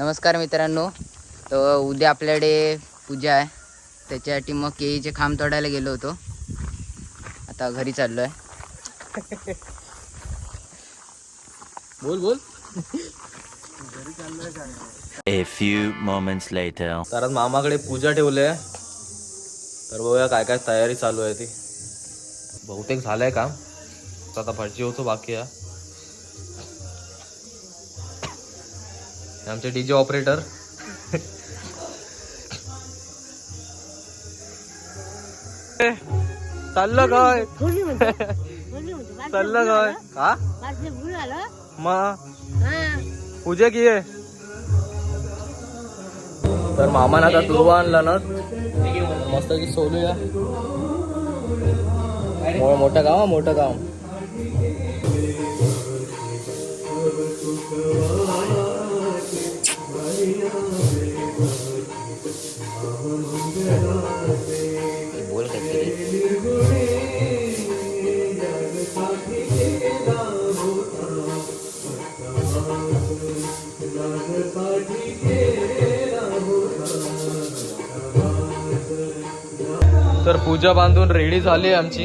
नमस्कार मित्रांनो. तर उद्या आपल्याकडे पूजा आहे. त्याच्यासाठी मग केळीचे खांब तोडायला गेलो होतो. आता घरी चाललो आहे बोल. बोल few moments later. तर आज मामाकडे पूजा ठेवली आहे. तर बघूया काय काय तयारी चालू आहे ती. बहुतेक झालंय काम. तर आता भटजी होतो बाकी आहे. आमचे डीजे ऑपरेटर. चाललं काय? चाललं काय? हा? मग पूजा की आहे तर मामाने आता तुरवा आणला ना. मस्त की सोलूया. मोठं गाव मोठं गाव. तर पूजा बांधून रेडी झाली आहे आमची.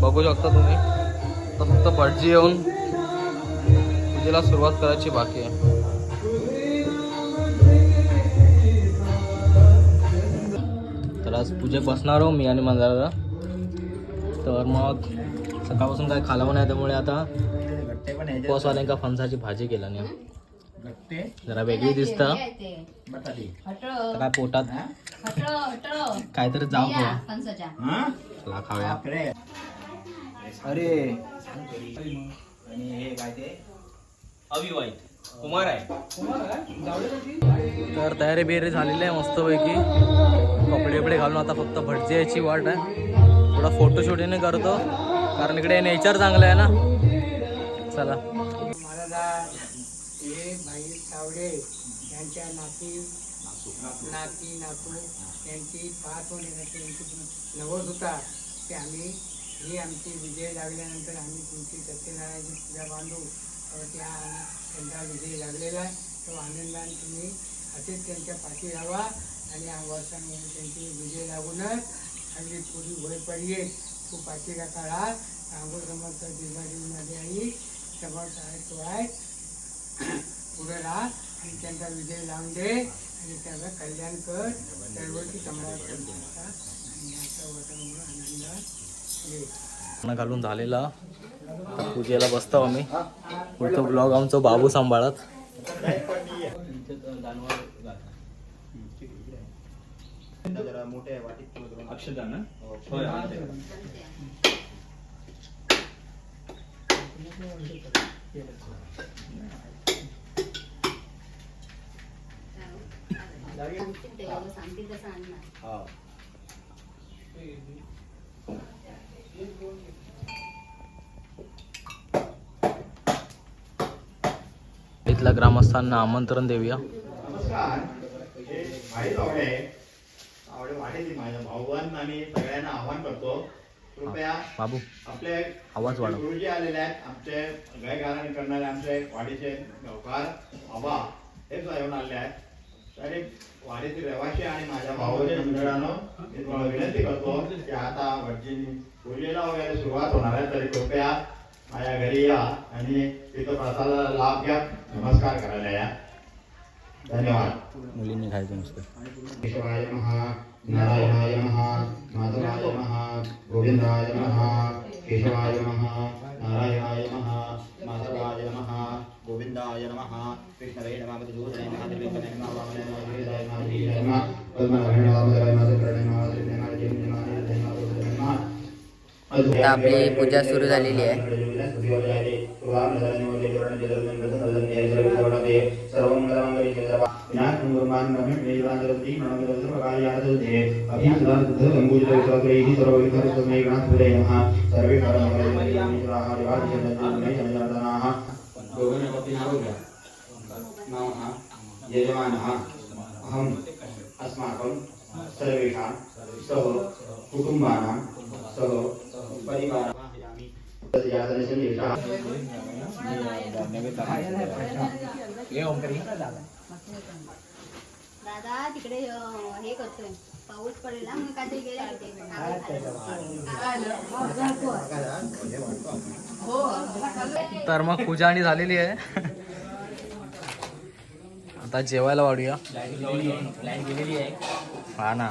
बघू शकता तुम्ही. आता फक्त भटजी येऊन पूजेला सुरुवात करायची बाकी आहे. तर आज पूजेत बसणार आहो मी आणि माझा दादा तर मग सकाळपासून काय खालावं नाही त्यामुळे आता उपवासवाल्यांका फणसाची भाजी केला नाही जरा वेगळी दिसतं. काय पोटात? काहीतरी जाऊ चला खाऊया. अरे. कुमार आहे. तर तयारी बियारी झालेली आहे मस्तपैकी. कपडे बिपडे घालून आता फक्त भटजी यायची वाट आहे. थोडा फोटोशूटही करतो. कारण इकडे नेचर चांगलं आहे ना. चला. हे तावडे यांच्या नाती नाती नातू यांची पाच होण्यासाठी यांची नवस होता ते आम्ही ही आमची विजय लागल्यानंतर आम्ही तुमची सत्यनारायणची पूजा बांधू. तर त्या त्यांचा विजय लागलेला आहे. तो आनंदाने तुम्ही असेच त्यांच्या पाठी राहावा आणि वर्षांमध्ये त्यांची विजय लागूनच अगदी पूर्वी भय पडली तू पाठीला काढा सांगू समर्थ जिल्हामध्ये आई समर्थ आहे तो आहे. पुढे राहा आणि त्यांचा विजय लावून दे आणि त्याचं कल्याण कर. सर्वची समाज आनंद घालून झालेला. आता पूजेला बसतो आम्ही. पुढचं ब्लॉग आमचं बाबू सांभाळत. इथल्या ग्रामस्थांना आमंत्रण देऊया. आवडे माझ्या आम्ही सगळ्यांना आवाहन करतो. कृपया बाबू आपले आवाज वाढव. गुरुजी आलेले आहेत. आमचे गायगारण करणारे आमचे वाडीचे गावकार आबा हे सुद्धा येऊन आलेले आहेत. वाडीतील रहिवासी आणि माझ्या भावाच्या मंडळानं मी तुम्हाला विनंती करतो की आता भटजी पूजेला वगैरे सुरुवात होणार आहे तरी कृपया माझ्या घरी या आणि तिथं प्रसादाला लाभ घ्या. नमस्कार करायला या. धन्यवाद. मुलींनी खायचं नुसतं. नमः नारायणाय नमः माधवाय गोविंदाय नमः केशवाय आता आपली पूजा सुरू झालेली आहे. यजमानः सह सह परिवारः दादा तिकडे हे करतोय. पाऊस पडेल मग काहीतरी गेला तर मग पूजा आणि झालेली आहे. आता जेवायला वाढूया. हा ना.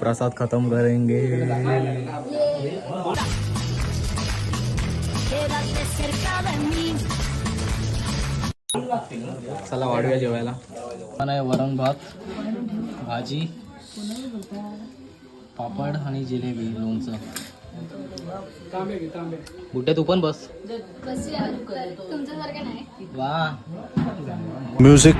प्रसाद खत्म करेंगे. चला वाढूया जेवायला. आहे वरण भात भाजी पापड आणि जिलेबी लोणचं. कुठे तू पण बस. वा. Music.